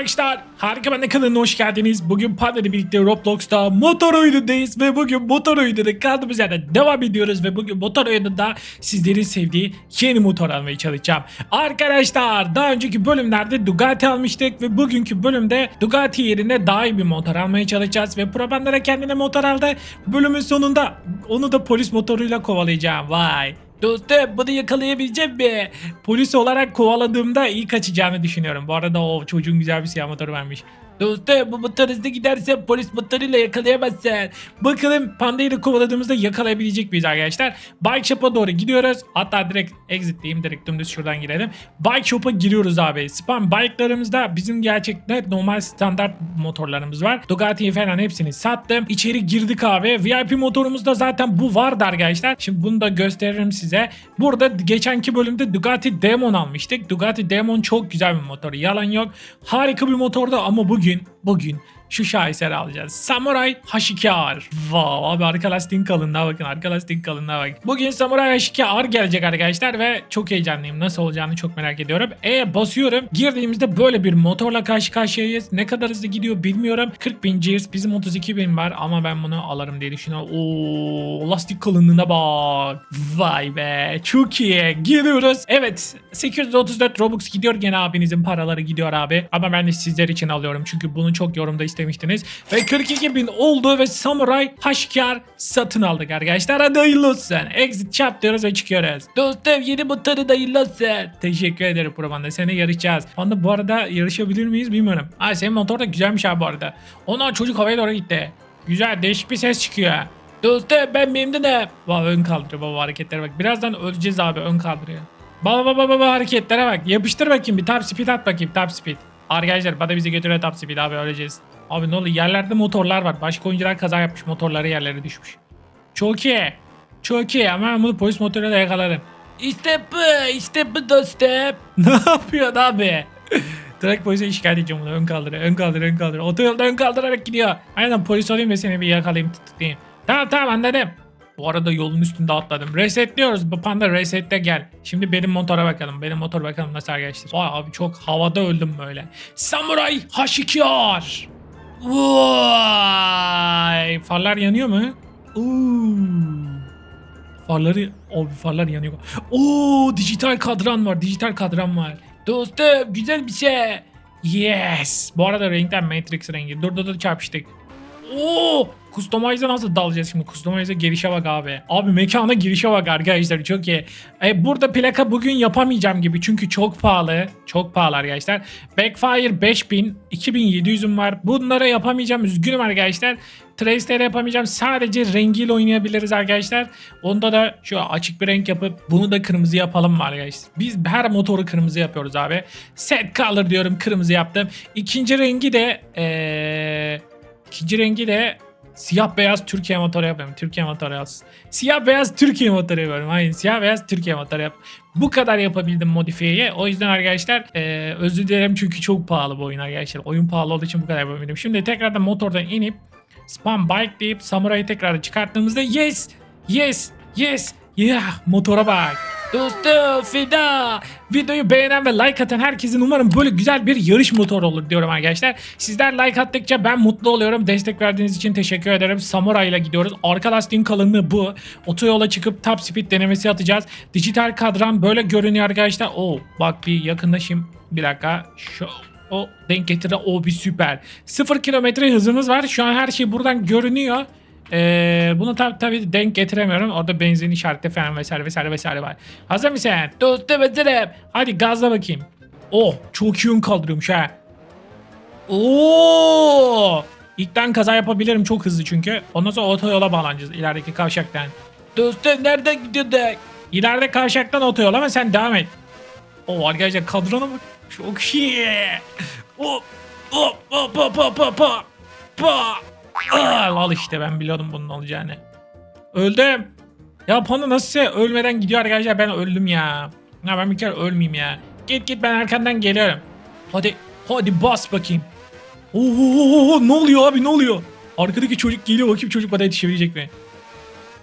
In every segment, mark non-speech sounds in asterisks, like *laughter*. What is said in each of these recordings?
arkadaşlar. Harika ben de kanalına hoş geldiniz. Bugün Panda ile birlikte Roblox'ta motor oyunundayız ve bugün motor oyununda kaldığımız yerden devam ediyoruz ve bugün motor oyununda sizlerin sevdiği yeni motor almaya çalışacağım. Arkadaşlar daha önceki bölümlerde Bugatti almıştık ve bugünkü bölümde Bugatti yerine daha iyi bir motor almaya çalışacağız ve Probandara kendine motor aldı. Bölümün sonunda onu da polis motoruyla kovalayacağım. Vay. Dostum bunu yakalayabilecek mi? Polis olarak kovaladığımda iyi kaçacağını düşünüyorum. Bu arada o çocuğun güzel bir siyah motoru varmış. Dostum bu motor hızlı giderse polis motoruyla yakalayamazsın. Bakalım pandayı da kovaladığımızda yakalayabilecek miyiz arkadaşlar? Bike Shop'a doğru gidiyoruz. Hatta direkt exit diyeyim direkt dümdüz şuradan girelim. Bike Shop'a giriyoruz abi. Spam bike'larımızda bizim gerçekten normal standart motorlarımız var. Ducati'yi falan hepsini sattım. İçeri girdik abi. VIP motorumuzda zaten bu vardı arkadaşlar. Şimdi bunu da gösteririm size. Burada geçenki bölümde Ducati Demon almıştık. Ducati Demon çok güzel bir motor. Yalan yok. Harika bir motordu ama bugün bugün şu şaheseri alacağız. Samurai Hashikar. Wow abi arka lastiğin kalınlığa bakın. Arka lastiğin kalınlığa bak. Bugün Samurai Hashikar gelecek arkadaşlar ve çok heyecanlıyım. Nasıl olacağını çok merak ediyorum. E basıyorum. Girdiğimizde böyle bir motorla karşı karşıyayız. Ne kadar hızlı gidiyor bilmiyorum. 40 bin GS bizim 32 bin var ama ben bunu alırım diye düşünüyorum. Oo lastik kalınlığına bak. Vay be çok iyi. Giriyoruz. Evet 834 Robux gidiyor gene abinizin paraları gidiyor abi. Ama ben de sizler için alıyorum. Çünkü bunu çok yorumda istemiştiniz. Ve 42 bin oldu ve Samurai Hashikar satın aldık arkadaşlar. Hadi hayırlı olsun. Exit çap diyoruz ve çıkıyoruz. Dostum yeni motoru da hayırlı olsun. Teşekkür ederim Probanda. Seni yarışacağız. Onda bu arada yarışabilir miyiz bilmiyorum. Ay senin motor da güzelmiş abi bu arada. Ona çocuk havaya doğru gitti. Güzel değişik bir ses çıkıyor. Dostum ben memnunum. Baba ön kaldırıyor baba hareketlere bak. Birazdan öleceğiz abi ön kaldırıyor. Baba baba baba hareketlere bak. Yapıştır bakayım bir top speed at bakayım top speed. Arkadaşlar bana bizi götüren top speed abi öleceğiz. Abi ne oluyor yerlerde motorlar var. Başka oyuncular kaza yapmış motorları yerlere düşmüş. Çok iyi. Çok iyi ama bunu polis motoruyla yakaladım. İşte bu işte bu dostum. *laughs* ne yapıyorsun abi? Direkt polise şikayet edeceğim bunu. Ön kaldırıyor, ön kaldırıyor, ön kaldırıyor. Otoyolda ön kaldırarak gidiyor. Aynen polis olayım ve seni bir yakalayayım, tutuklayayım. Tamam tamam anladım. Bu arada yolun üstünde atladım. Resetliyoruz. Bu panda resette gel. Şimdi benim motora bakalım. Benim motor bakalım nasıl arkadaşlar. Vay abi çok havada öldüm böyle. Samurai Hashikar. Vay. Farlar yanıyor mu? Uuu. Farları, o farlar yanıyor. Oo, dijital kadran var, dijital kadran var. Dostum, güzel bir şey. Yes. Bu arada renkler Matrix rengi. Dur dur dur çarpıştık. Oo, Customize'a nasıl dalacağız şimdi? Customize'a girişe bak abi. Abi mekana girişe bak arkadaşlar çok iyi. E, burada plaka bugün yapamayacağım gibi çünkü çok pahalı. Çok pahalı arkadaşlar. Backfire 5000, 2700'üm var. Bunlara yapamayacağım. Üzgünüm arkadaşlar. Trace'leri yapamayacağım. Sadece rengiyle oynayabiliriz arkadaşlar. Onda da şu açık bir renk yapıp bunu da kırmızı yapalım mı arkadaşlar? Biz her motoru kırmızı yapıyoruz abi. Set color diyorum kırmızı yaptım. İkinci rengi de eee ikinci rengi de siyah beyaz Türkiye motoru yapıyorum. Türkiye motoru yaz. Siyah beyaz Türkiye motoru yapıyorum. Aynen siyah beyaz Türkiye motoru yap. Bu kadar yapabildim modifiyeyi. O yüzden arkadaşlar eee özür dilerim çünkü çok pahalı bu oyun arkadaşlar. Oyun pahalı olduğu için bu kadar yapabildim. Şimdi tekrardan motordan inip spam bike deyip samurayı tekrar çıkarttığımızda yes yes yes yeah motora bak. Dostum fida. Videoyu beğenen ve like atan herkesin umarım böyle güzel bir yarış motoru olur diyorum arkadaşlar. Sizler like attıkça ben mutlu oluyorum. Destek verdiğiniz için teşekkür ederim. Samurai ile gidiyoruz. Arka lastiğin kalınlığı bu. Otoyola çıkıp top speed denemesi atacağız. Dijital kadran böyle görünüyor arkadaşlar. Oo bak bir yakınlaşayım. Bir dakika. Şu o denk getire o bir süper. 0 kilometre hızımız var. Şu an her şey buradan görünüyor. Ee, bunu tabi tabi denk getiremiyorum. Orada benzin işareti falan vesaire vesaire vesaire var. Hazır mısın? Dostum hazırım. Hadi gazla bakayım. Oh çok iyi ön kaldırıyormuş ha. Oo! İlkten kaza yapabilirim çok hızlı çünkü. Ondan sonra otoyola bağlanacağız ilerideki kavşaktan. Dostum nereden gidiyorduk? İleride kavşaktan otoyol ama sen devam et. O arkadaşlar kadrona bak. Çok iyi. Hop hop hop hop hop hop hop. Al, al işte ben biliyordum bunun olacağını. Öldüm. Ya Panda nasıl ölmeden gidiyor arkadaşlar ben öldüm ya. Ya ben bir kere ölmeyeyim ya. Git git ben arkandan geliyorum. Hadi hadi bas bakayım. Oo ne oluyor abi ne oluyor? Arkadaki çocuk geliyor bakayım çocuk bana yetişebilecek mi?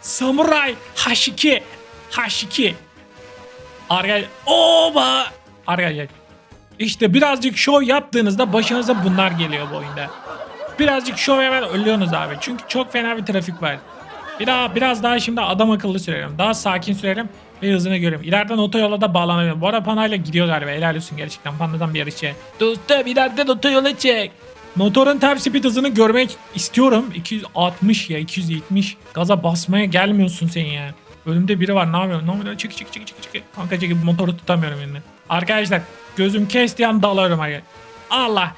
Samurai H2 H2 Arkadaşlar Oba Arkadaşlar İşte birazcık şov yaptığınızda başınıza bunlar geliyor bu oyunda. Birazcık şov hemen ölüyorsunuz abi. Çünkü çok fena bir trafik var. Bir daha biraz daha şimdi adam akıllı sürerim. Daha sakin sürerim ve hızını görüyorum. İleriden otoyola da bağlanabilirim. Bu arada Panda'yla gidiyor galiba. Helal olsun gerçekten. Panda'dan bir yarışçı. Dostum ileriden otoyola çek. Motorun top speed hızını görmek istiyorum. 260 ya 270. Gaza basmaya gelmiyorsun sen ya. Önümde biri var ne yapıyorsun? Ne yapıyorsun? Çık çık çık çık çık. Kanka çekip motoru tutamıyorum elimle. Arkadaşlar gözüm kesti yan dalıyorum arkadaşlar. Allah.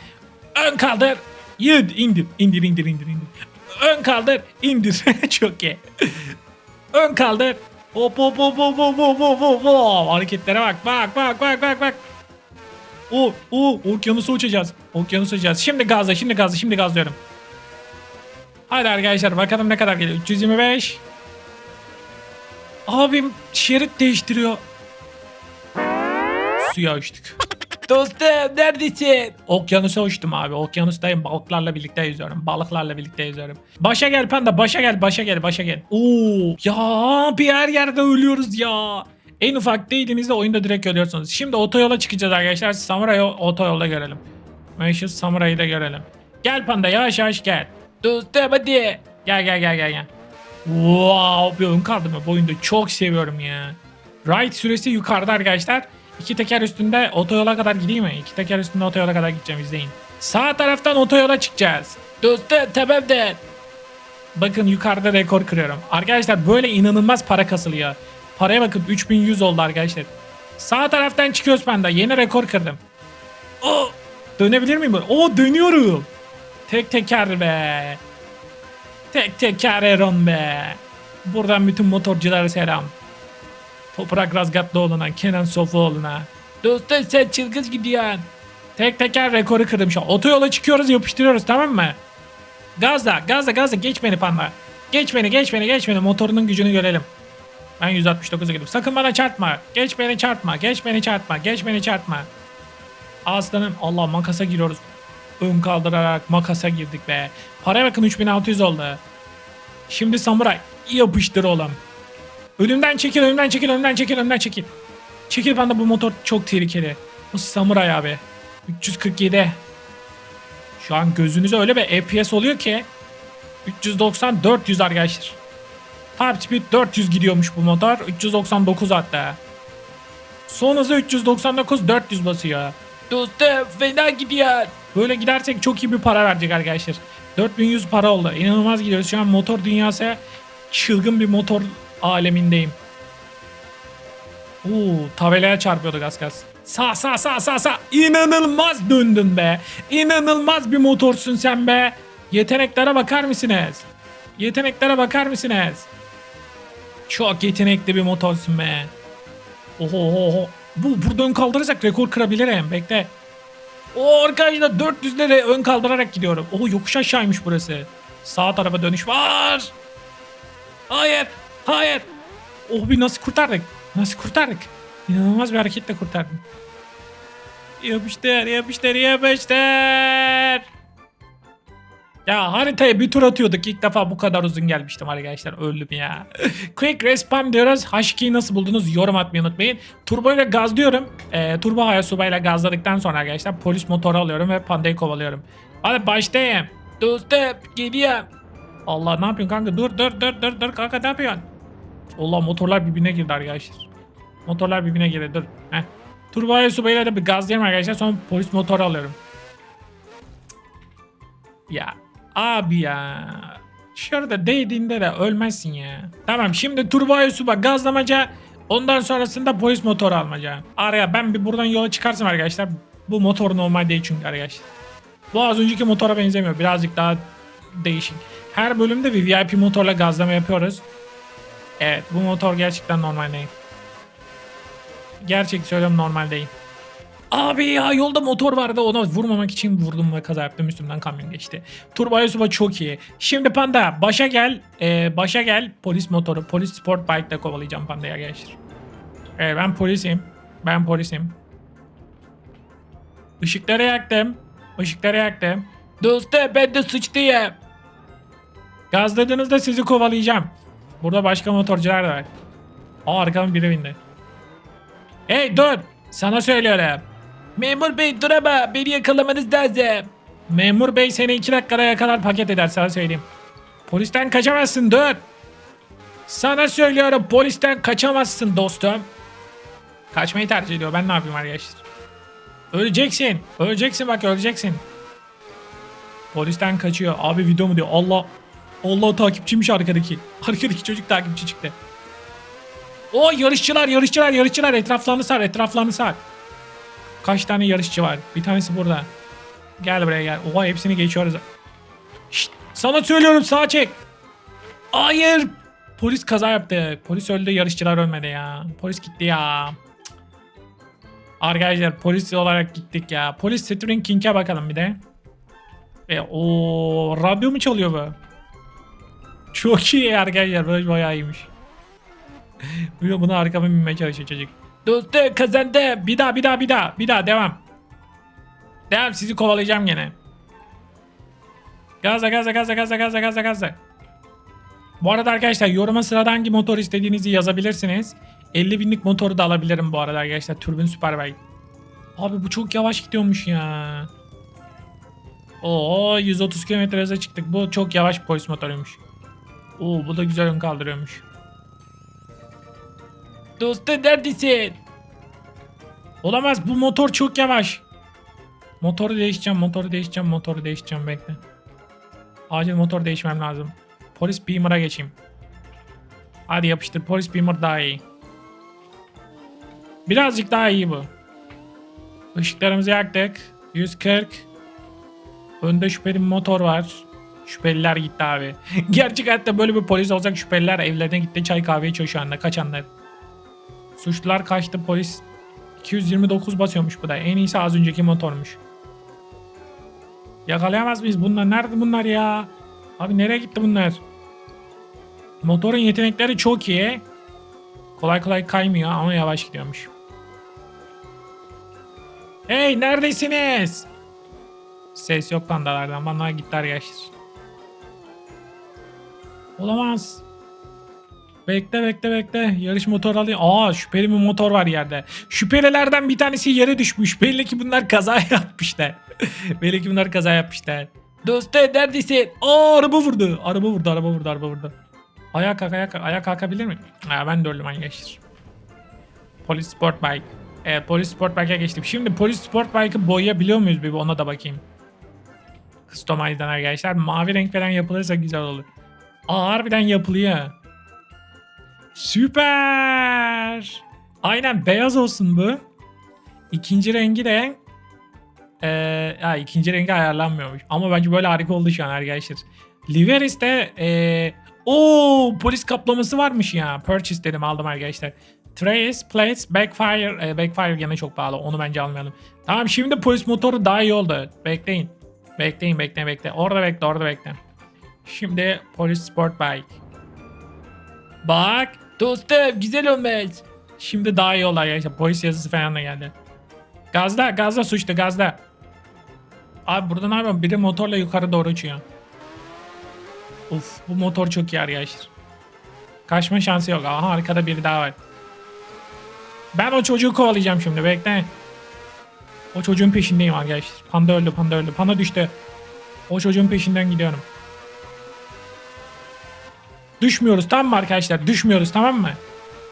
Ön kaldır. Yıd indir. İndir indir indir indir. Ön kaldır. indir. *laughs* Çok iyi. Ön kaldır. Hop hop hop hop hop hop hop hop hop. Hareketlere bak. Bak bak bak bak bak. O, o, okyanusu uçacağız. Okyanusu uçacağız. Şimdi gazla, şimdi gazla, şimdi gazlıyorum. Hadi arkadaşlar bakalım ne kadar geliyor. 325. Abim şerit değiştiriyor. Suya uçtuk. Dostum neredesin? Okyanusa uçtum abi. Okyanustayım. Balıklarla birlikte yüzüyorum. Balıklarla birlikte yüzüyorum. Başa gel panda. Başa gel. Başa gel. Başa gel. Oo ya bir her yerde ölüyoruz ya. En ufak değdiğinizde oyunda direkt ölüyorsunuz. Şimdi otoyola çıkacağız arkadaşlar. Samuray'ı otoyolda görelim. Meşhur Samuray'ı da görelim. Gel panda yavaş yavaş gel. Dostum hadi. Gel gel gel gel gel. Wow bir ön kaldım bu oyunda çok seviyorum ya. Ride süresi yukarıda arkadaşlar. İki teker üstünde otoyola kadar gideyim mi? İki teker üstünde otoyola kadar gideceğim izleyin. Sağ taraftan otoyola çıkacağız. Dostum tamamdır. Bakın yukarıda rekor kırıyorum. Arkadaşlar böyle inanılmaz para kasılıyor. Paraya bakın 3100 oldu arkadaşlar. Sağ taraftan çıkıyoruz panda. Yeni rekor kırdım. O dönebilir miyim? O dönüyorum. Tek teker be. Tek teker Eron be. Buradan bütün motorculara selam. Toprak Razgatlıoğlu'na, Kenan Sofuoğlu'na. Dostum sen çılgın gidiyorsun. Tek teker rekoru kırdım şu an. Otoyola çıkıyoruz yapıştırıyoruz tamam mı? Gazla gazla gazla geç beni panda. Geç beni geç beni geç beni motorunun gücünü görelim. Ben 169'a gidiyorum. Sakın bana çarpma. Geç beni çarpma. Geç beni çarpma. Geç beni çarpma. Aslanım Allah makasa giriyoruz. Ön kaldırarak makasa girdik be. Paraya bakın 3600 oldu. Şimdi samuray yapıştır oğlum. Önümden çekil, önümden çekil, önümden çekil, önümden çekil. Çekil panda bu motor çok tehlikeli. Bu samuray abi. 347. Şu an gözünüze öyle bir FPS oluyor ki 390 400 arkadaşlar. Top speed 400 gidiyormuş bu motor. 399 hatta. Son hızı 399 400 basıyor. Dostum fena gidiyor. Böyle gidersek çok iyi bir para verecek arkadaşlar. 4100 para oldu. İnanılmaz gidiyoruz. Şu an motor dünyası çılgın bir motor alemindeyim. Oo, tabelaya çarpıyorduk az kalsın. Sağ sağ sağ sağ sağ. İnanılmaz döndün be. İnanılmaz bir motorsun sen be. Yeteneklere bakar mısınız? Yeteneklere bakar mısınız? Çok yetenekli bir motorsun be. Oho oho. Bu burada ön kaldırırsak rekor kırabilirim. Bekle. O arkadaşlar 400'lere ön kaldırarak gidiyorum. Oho yokuş aşağıymış burası. Sağ tarafa dönüş var. Hayır. Hayır. Oh bir nasıl kurtardık? Nasıl kurtardık? İnanılmaz bir hareketle kurtardım. Yapıştır, yapıştır, yapıştır. Ya haritaya bir tur atıyorduk. İlk defa bu kadar uzun gelmiştim arkadaşlar. Öldüm ya. *laughs* Quick respawn diyoruz. H2'yi nasıl buldunuz? Yorum atmayı unutmayın. Turbo ile gazlıyorum. Ee, turbo Hayasuba ile gazladıktan sonra arkadaşlar polis motoru alıyorum ve pandayı kovalıyorum. Hadi başlayayım. Dostum geliyorum. Allah ne yapıyorsun kanka? Dur dur dur dur dur kanka ne yapıyorsun? Allah motorlar birbirine girdi arkadaşlar. Motorlar birbirine girdi dur. Heh. Turbo Hayasuba ile de bir gazlayayım arkadaşlar. Sonra polis motoru alıyorum. Ya abi ya. Şurada değdiğinde de ölmezsin ya. Tamam şimdi turboya suba gazlamaca. Ondan sonrasında polis motoru almaca. Araya ben bir buradan yola çıkarsam arkadaşlar. Bu motor normal değil çünkü arkadaşlar. Bu az önceki motora benzemiyor. Birazcık daha değişik. Her bölümde bir VIP motorla gazlama yapıyoruz. Evet bu motor gerçekten normal değil. Gerçek söylüyorum normal değil. Abi ya yolda motor vardı ona vurmamak için vurdum ve kaza yaptım üstümden kamyon geçti. Turbo Ayasuba çok iyi. Şimdi Panda başa gel. Ee, başa gel polis motoru. Polis sport bike ile kovalayacağım Panda'ya arkadaşlar. Evet ben polisim. Ben polisim. Işıkları yaktım. Işıkları yaktım. Dostum ben de sıçtıyım. Gazladığınızda sizi kovalayacağım. Burada başka motorcular da var. Aa arkamın biri bindi. Hey dur. Sana söylüyorum. Memur bey dur ama beni yakalamanız lazım. Memur bey seni iki dakikada yakalar paket eder sana söyleyeyim. Polisten kaçamazsın dur. Sana söylüyorum polisten kaçamazsın dostum. Kaçmayı tercih ediyor ben ne yapayım arkadaşlar. Öleceksin. Öleceksin bak öleceksin. Polisten kaçıyor. Abi video mu diyor. Allah. Allah takipçiymiş arkadaki. Arkadaki çocuk takipçi çıktı. O yarışçılar yarışçılar yarışçılar etraflarını sar etraflarını sar. Kaç tane yarışçı var? Bir tanesi burada. Gel buraya gel. Oha hepsini geçiyoruz. Şşt, sana söylüyorum sağa çek. Hayır. Polis kaza yaptı. Polis öldü yarışçılar ölmedi ya. Polis gitti ya. Arkadaşlar polis olarak gittik ya. Polis String King'e bakalım bir de. E, o radyo mu çalıyor bu? Çok iyi arkadaşlar. Böyle bayağı iyiymiş. Bunu buna arkama binmeye çalışıyor çocuk. Dostum kazandı. Bir daha bir daha bir daha. Bir daha devam. Devam sizi kovalayacağım gene. Gaza gaza gaza gaza gaza gaza gaza. Bu arada arkadaşlar yoruma sırada hangi motor istediğinizi yazabilirsiniz. 50 binlik motoru da alabilirim bu arada arkadaşlar. Turbin Superbike. Abi bu çok yavaş gidiyormuş ya. Oo 130 km hıza çıktık. Bu çok yavaş polis motoruymuş. Oo bu da güzel ön kaldırıyormuş. Dostum neredesin? Olamaz bu motor çok yavaş. Motoru değişeceğim, motoru değişeceğim, motoru değişeceğim bekle. Acil motor değişmem lazım. Polis Beamer'a geçeyim. Hadi yapıştır polis Beamer daha iyi. Birazcık daha iyi bu. Işıklarımızı yaktık. 140. Önde şüpheli bir motor var. Şüpheliler gitti abi. *laughs* Gerçek hayatta böyle bir polis olsak şüpheliler evlerine gitti çay kahve içiyor şu anda kaçanlar. Suçlular kaçtı polis 229 basıyormuş bu da. En iyisi az önceki motormuş. Yakalayamaz mıyız bunlar? Nerede bunlar ya? Abi nereye gitti bunlar? Motorun yetenekleri çok iyi. Kolay kolay kaymıyor ama yavaş gidiyormuş. Hey neredesiniz? Ses yok pandalardan. Bana gitti arkadaşlar. Olamaz. Bekle bekle bekle. Yarış motor alayım. Aa şüpheli bir motor var yerde. Şüphelilerden bir tanesi yere düşmüş. *laughs* Belli ki bunlar kaza *laughs* yapmışlar. Belli ki bunlar kaza yapmışlar. Dostum neredesin? Aa araba vurdu. Araba vurdu araba vurdu araba vurdu. Ayağa kalk ayağa kalk. Ayağa kalkabilir mi? Ha, ben de öldüm arkadaşlar. Polis Sport Bike. Evet, polis Sport Bike'a geçtim. Şimdi polis Sport Bike'ı boyayabiliyor muyuz bir ona da bakayım. Customize'dan arkadaşlar. Mavi renk falan yapılırsa güzel olur. Aa harbiden yapılıyor. Süper. Aynen beyaz olsun bu. İkinci rengi de ee, ha, ikinci rengi ayarlanmıyormuş. Ama bence böyle harika oldu şu an arkadaşlar. Liveris'te ee, o polis kaplaması varmış ya. Purchase dedim aldım arkadaşlar. Trace, plates, backfire. E, backfire gene çok pahalı. Onu bence almayalım. Tamam şimdi polis motoru daha iyi oldu. Bekleyin. Bekleyin bekleyin bekle. Orada bekle orada bekle. Şimdi polis sport bike. Bak dostum güzel olmuş. Şimdi daha iyi oldu arkadaşlar. Polis yazısı falan da geldi. Gazda gazda suçtu gazda. Abi burada ne yapıyorum? Biri motorla yukarı doğru uçuyor. Uf bu motor çok iyi arkadaşlar. Kaçma şansı yok. Aha arkada biri daha var. Ben o çocuğu kovalayacağım şimdi bekle. O çocuğun peşindeyim arkadaşlar. Panda öldü panda öldü. Panda düştü. O çocuğun peşinden gidiyorum. Düşmüyoruz tamam mı arkadaşlar? Düşmüyoruz tamam mı?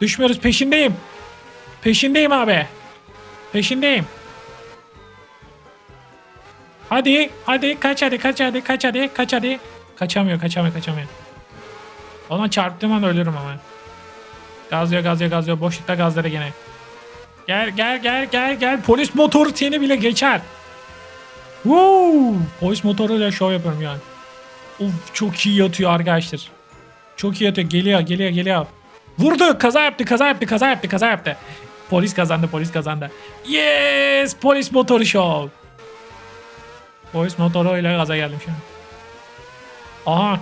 Düşmüyoruz peşindeyim. Peşindeyim abi. Peşindeyim. Hadi hadi kaç hadi kaç hadi kaç hadi kaç hadi. Kaçamıyor kaçamıyor kaçamıyor. Ona çarptığım an ölürüm ama. Gazlıyor gazlıyor gazlıyor. Boşlukta gazları gene. Gel gel gel gel gel. Polis motoru seni bile geçer. Woo! Polis motoruyla şov yapıyorum yani. Of çok iyi yatıyor arkadaşlar. Çok iyi yatıyor. Geliyor geliyor geliyor. Vurdu. Kaza yaptı kaza yaptı kaza yaptı kaza yaptı. Polis kazandı polis kazandı. Yes! Polis motoru şov. Polis motoruyla gaza geldim an. Aha.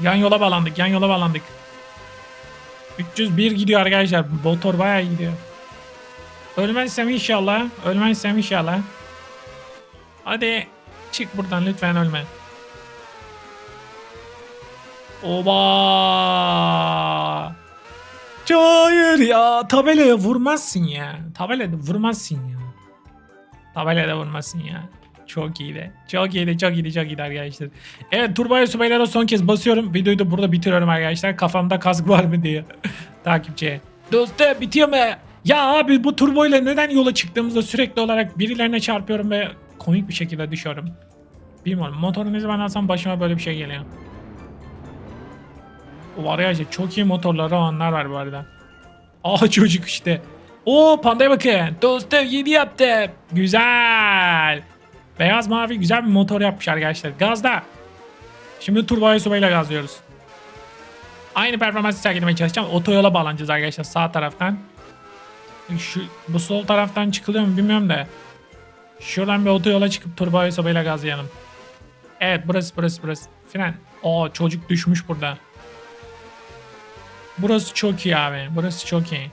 Yan yola bağlandık yan yola bağlandık. 301 gidiyor arkadaşlar. Motor bayağı gidiyor. Ölmezsem inşallah. Ölmezsem inşallah. Hadi çık buradan lütfen ölme. Oba! Hayır ya tabelaya vurmazsın ya. Tabelaya vurmazsın ya. Tabelada vurmasın ya. Çok iyiydi. Çok iyiydi, çok iyiydi, çok iyiydi arkadaşlar. Evet Turbo'ya Sübeyler'e son kez basıyorum. Videoyu da burada bitiriyorum arkadaşlar. Kafamda kask var mı diye. *laughs* Takipçiye. Dostum bitiyor mu? Ya abi bu turbo ile neden yola çıktığımızda sürekli olarak birilerine çarpıyorum ve komik bir şekilde düşüyorum. Bilmiyorum. Motoru ne zaman alsam başıma böyle bir şey geliyor. Var ya işte çok iyi motorları olanlar var bu arada. Aa *laughs* çocuk işte. Oo pandaya bakın. Dostum yeni yaptım. Güzel. Beyaz mavi güzel bir motor yapmış arkadaşlar. Gazda. Şimdi turbo ile gazlıyoruz. Aynı performansı sergilemeye çalışacağım. Otoyola bağlanacağız arkadaşlar sağ taraftan. Şu, bu sol taraftan çıkılıyor mu bilmiyorum da. Şuradan bir otoyola çıkıp turbo ile gazlayalım. Evet burası burası burası. Fren. Oo çocuk düşmüş burada. Burası çok iyi abi. Burası çok iyi.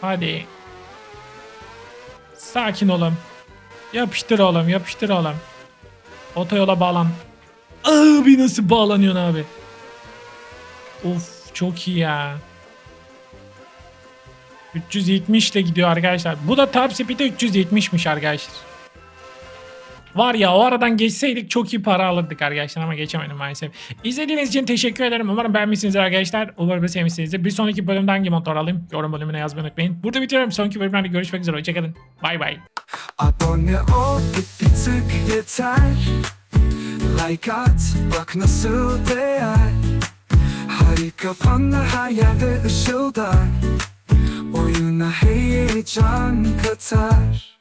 Hadi. Sakin olun. Yapıştır oğlum yapıştır oğlum. Otoyola bağlan. Abi nasıl bağlanıyorsun abi? Of çok iyi ya. 370 ile gidiyor arkadaşlar. Bu da top speed'e 370'miş arkadaşlar. Var ya o aradan geçseydik çok iyi para alırdık arkadaşlar ama geçemedim maalesef. İzlediğiniz için teşekkür ederim. Umarım beğenmişsinizdir arkadaşlar. Umarım sevmişsinizdir. Bir sonraki bölümde hangi motor alayım? Yorum bölümüne yazmayı unutmayın. Burada bitiriyorum. Sonraki bölümlerde görüşmek üzere. Hoşçakalın. Bay bay. Abone ol bir, tık yeter Like at bak nasıl değer Harika panda her yerde ışıldar Oyuna heyecan katar